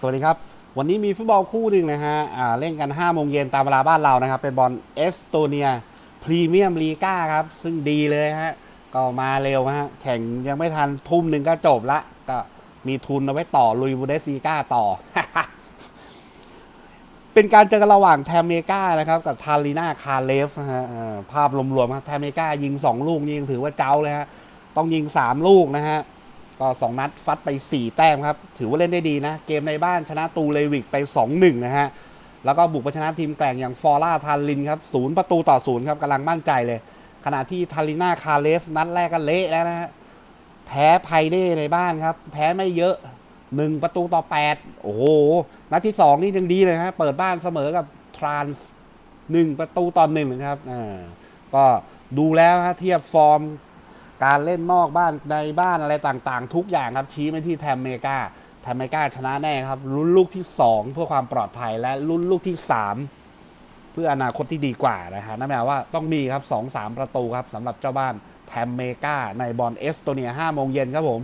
สวัสดีครับ วันนี้มีฟุตบอลคู่หนึ่งนะฮะเล่นกัน5โมงเย็นตามเวลาบ้านเรานะครับ เป็นบอลเอสโตเนียพรีเมียมลีกาครับ ซึ่งดีเลยฮะ ก็มาเร็วฮะ แข่งยังไม่ทันทุ่มหนึ่งก็จบละ ก็มีทุนเอาไว้ต่อลุยบูเดสลีกาต่อ เป็นการเจอกันระหว่างแทมเมกานะครับ กับทาริน่าคาเลฟนะฮะภาพรวมๆครับแทมเมกายิง 2 ลูกนี่ยังถือว่าเจ้าเลยฮะ ต้องยิง 3 ลูกนะฮะ ก็ 2 นัดฟัดไป 4 แต้มครับ ถือว่าเล่นได้ดีนะ เกมในบ้านชนะตูเลวิกไป 2-1 นะฮะ แล้วก็บุกไปชนะทีมแกร่งอย่างฟอร่าทารินครับศูนย์ประตูต่อศูนย์ครับกำลังมั่นใจเลย ขณะที่ทาริน่าคาเลฟนัดแรกก็เละแล้วนะฮะ แพ้ไพเด้ในบ้านครับ แพ้ไม่เยอะ 1 ประตูต่อ 8 โอ้โห นัดที่ 2 นี่ยังดีเลยฮะ เปิดบ้านเสมอกับทรานส์1ประตูต่อหนึ่งนะครับ อ่า ก็ดูแล้วฮะเทียบฟอร์ม การเล่นนอกบ้านในบ้านอะไรต่างๆ ทุกอย่างครับชี้ไปที่แทมเมกาแทมเมกาชนะแน่ครับลุ้นลูกที่ 2 เพื่อความปลอดภัยและลุ้นลูกที่ 3 เพื่ออนาคตที่ดีกว่านะฮะนั่นหมายว่าต้องมีครับ 2-3 ประตูครับสำหรับเจ้าบ้านแทมเมกาในบอลเอสโตเนีย5โมงเย็นครับผม